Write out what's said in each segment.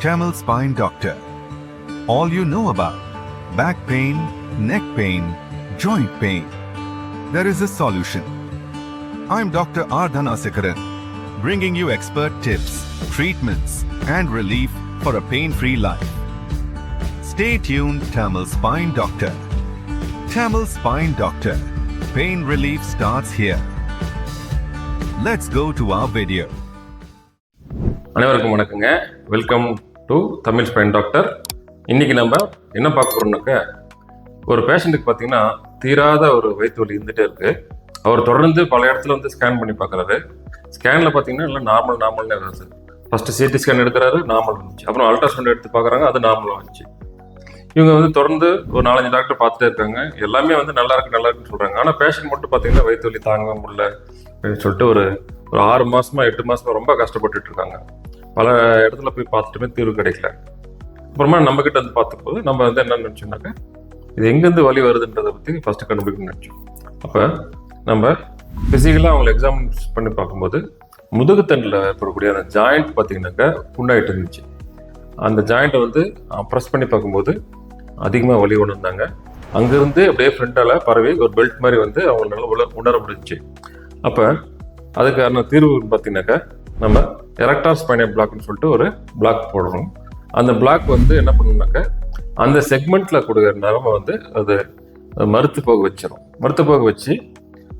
Tamil Spine Doctor. All you know about back pain, neck pain, joint pain. There is a solution. I'm Dr. Ardhana Sikaran, bringing you expert tips, treatments, and relief for a pain free life. Stay tuned, Tamil Spine Doctor. Tamil Spine Doctor. Pain relief starts here. Let's go to our video. அனைவருக்கும் வணக்கங்க welcome to Tamil spine doctor இன்னைக்கு நம்ம என்ன பார்க்க போறோம்னாக்க ஒரு பேஷண்ட்டுக்கு பார்த்தீங்கன்னா தீராத ஒரு வயிற்று வலி இருந்துகிட்டே இருக்கு. அவர் தொடர்ந்து பல இடத்துல வந்து ஸ்கேன் பண்ணி பார்க்குறாரு ஸ்கேனில் பார்த்தீங்கன்னா எல்லாம் நார்மல் நார்மல்னே வருது ஃபஸ்ட்டு சிடி ஸ்கேன் எடுக்கிறாரு நார்மல் இருந்துச்சு. அப்புறம் அல்ட்ராசவுண்ட் எடுத்து பார்க்குறாங்க அது நார்மலாக வந்துச்சு இவங்க வந்து தொடர்ந்து ஒரு நாலஞ்சு டாக்டர் பார்த்துட்டே இருக்காங்க. எல்லாமே வந்து நல்லா இருக்கு நல்லா இருக்குன்னு சொல்கிறாங்க ஆனால் பேஷண்ட் மட்டும் பார்த்தீங்கன்னா வயிற்று வலி தாங்க முடியல அப்படின்னு சொல்லிட்டு ஒரு ஒரு ஆறு மாதமாக எட்டு மாதமா ரொம்ப கஷ்டப்பட்டுட்டு இருக்காங்க. பல இடத்துல போய் பார்த்துட்டுமே தீர்வு கிடைக்கல. அப்புறமா நம்ம கிட்ட வந்து பார்த்தபோது நம்ம வந்து என்ன நினைச்சோம்னாக்க இது எங்கேருந்து வழி வருதுன்றதை பற்றி ஃபஸ்ட்டு கண்டுபிடிக்கணும்னு நினச்சோம். அப்போ நம்ம ஃபிசிக்கலாக அவங்களை எக்ஸாம் பண்ணி பார்க்கும்போது முதுகுத்தண்டில் ஏற்படக்கூடிய அந்த ஜாயிண்ட் பார்த்தீங்கன்னாக்கா புண்ணாயிட்டு இருந்துச்சு. அந்த ஜாயிண்ட்டை வந்து ப்ரெஸ் பண்ணி பார்க்கும்போது அதிகமாக வலி உணர்ந்தாங்க அங்கேருந்து அப்படியே ஃப்ரண்டால் பரவி ஒரு பெல்ட் மாதிரி வந்து அவங்களால உணர உணர முடிஞ்சுச்சு. அப்போ அதுக்கான தீர்வு பார்த்தீங்கன்னாக்கா நம்ம எரக்டார் ஸ்பைனல் பிளாக்னு சொல்லிட்டு ஒரு பிளாக் போடுறோம் அந்த பிளாக் வந்து என்ன பண்ணணும்னாக்கா அந்த செக்மெண்ட்ல கொடுக்குற நரம்பை வந்து அது மறுத்து போக வச்சிடும் மறுத்து போக வச்சு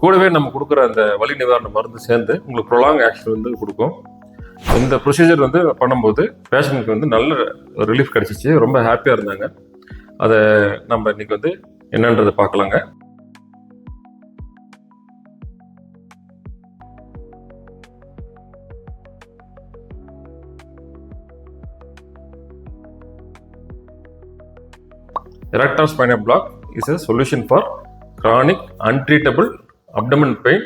கூடவே நம்ம கொடுக்குற அந்த வலி நிவாரண மருந்து சேர்ந்து உங்களுக்கு ப்ரொலாங் ஆக்ஷன் வந்து கொடுக்கும். இந்த ப்ரொசீஜர் வந்து பண்ணும்போது பேஷண்ட்டுக்கு வந்து நல்ல ரிலீஃப் கிடைச்சிச்சு. ரொம்ப ஹாப்பியாக இருந்தாங்க. அதை நம்ம இன்னைக்கு வந்து என்னன்றதை பார்க்கலாங்க. Erector spinal block is a solution for chronic untreatable abdomen pain.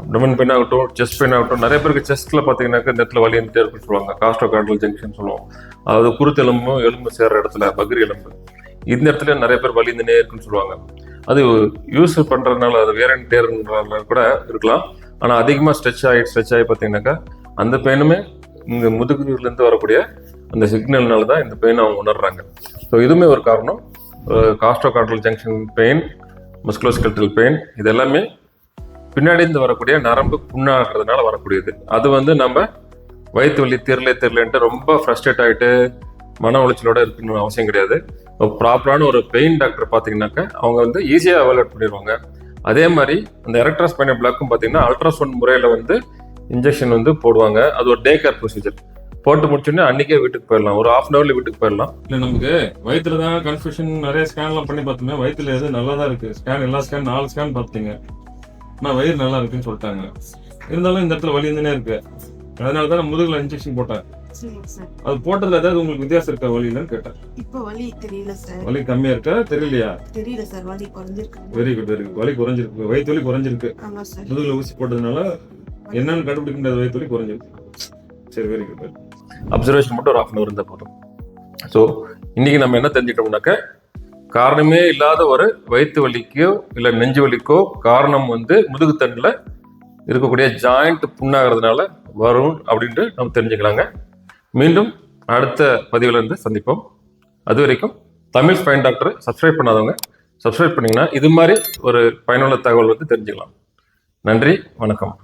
Abdomen pain ஆகட்டும் செஸ்ட் பெயின் ஆகட்டும் நிறைய பேருக்கு செஸ்ட்டில் பார்த்தீங்கன்னாக்கா இந்த இடத்துல வலி இருந்துட்டே இருக்குன்னு சொல்லுவாங்க. காஸ்டோ கார்டல் ஜங்ஷன் சொல்லுவோம். அதாவது குருத்து எலும்பும் எலும்பு சேர்ற இடத்துல பக்ரி எலும்பு. இந்த இடத்துல நிறைய பேர் வலி இருந்துனே இருக்குன்னு சொல்லுவாங்க. அது யூஸ் பண்ணுறதுனால அது வேற டேர்ன்றதுனால கூட இருக்கலாம். ஆனால் அதிகமாக ஸ்ட்ரெச் ஆகி ஸ்ட்ரெச் ஆகி பார்த்தீங்கன்னாக்கா அந்த பெயினுமே இங்கே முதுகுலேருந்து வரக்கூடிய அந்த சிக்னல்னால தான் இந்த பெயின் அவங்க உணர்றாங்க. ஸோ இதுவுமே ஒரு காரணம். Costochondral junction pain musculoskeletal pain இது எல்லாமே பின்னாடி இருந்து வரக்கூடிய நரம்பு புண்ணாகிறதுனால வரக்கூடியது. அது வந்து நம்ம வயிற்று வலி தெரில தெரிலன்ட்டு ரொம்ப ஃப்ரஸ்ட்ரேட் ஆகிட்டு மன உளைச்சலோட இருக்கணும்னு அவசியம் கிடையாது. ப்ராப்பரான ஒரு பெயின் டாக்டர் பார்த்தீங்கன்னாக்கா அவங்க வந்து ஈஸியாக அவாய்ட் பண்ணிடுவாங்க. அதே மாதிரி அந்த எலக்ட்ராஸ்பைனல் பிளாக்கும் பார்த்தீங்கன்னா அல்ட்ராசவுண்ட் முறையில் வந்து இன்ஜெக்ஷன் வந்து போடுவாங்க. அது ஒரு டே கேர் ப்ரொசீஜர் போட்டு முடிச்சோடனே அன்னைக்கே வீட்டுக்கு போயிடலாம். ஒரு ஹாஃப் அன் ஹவர்ல வீட்டுக்கு போயிடலாம். இல்ல நமக்கு வயிற்றுல தான் கன்ஃபியூஷன் நிறைய ஸ்கேன்லாம் பண்ணி பார்த்தோமே வயிற்றுல எது நல்லா தான் இருக்கு. ஸ்கேன் எல்லா ஸ்கேன் நாலு ஸ்கேன் பார்த்தீங்க. ஆனா வயிறு நல்லா இருக்குன்னு சொல்லிட்டாங்க. இருந்தாலும் இந்த இடத்துல வலி இருந்துனே இருக்கு. அதனால தான் நான் முதுகுல இன்ஜெக்ஷன் போட்டேன். அது போட்டதுல ஏதாவது உங்களுக்கு வித்தியாசம் இருக்கா வலியிலன்னு கேட்டேன். இப்போ வலி தெரியல சார். வலி கம்மியா இருக்கா தெரியலையா? தெரியல சார் வலி குறைஞ்சிருக்கு. வெரி குட் வெரி குட் வலி குறைஞ்சிருக்கு. வயிற்று வலி குறைஞ்சிருக்கு. ஆமா சார். முதுகுல ஊசி போட்டதுனால என்னன்னு கண்டுபிடிக்க முடியாத வயிற்று வலி குறைஞ்சிருக்கு. சரி வெரி குட் அப்சர்வேஷன் மட்டும் ஒரு ஆஃப் அன் ஹவர் இருந்தால் போதும். ஸோ இன்னைக்கு நம்ம என்ன தெரிஞ்சுக்கிட்டோம்னாக்க காரணமே இல்லாத ஒரு வயிற்று வலிக்கோ இல்லை நெஞ்சு வலிக்கோ காரணம் வந்து முதுகுத்தண்டில் இருக்கக்கூடிய ஜாயிண்ட் புண்ணாகிறதுனால வரும் அப்படின்ட்டு நம்ம தெரிஞ்சுக்கலாங்க. மீண்டும் அடுத்த பதிவிலிருந்து சந்திப்போம். அது வரைக்கும் தமிழ் ஸ்பைன் டாக்டரை சப்ஸ்கிரைப் பண்ணாதவங்க சப்ஸ்கிரைப் பண்ணிங்கன்னா இது மாதிரி ஒரு பயனுள்ள தகவல் வந்து தெரிஞ்சுக்கலாம். நன்றி வணக்கம்.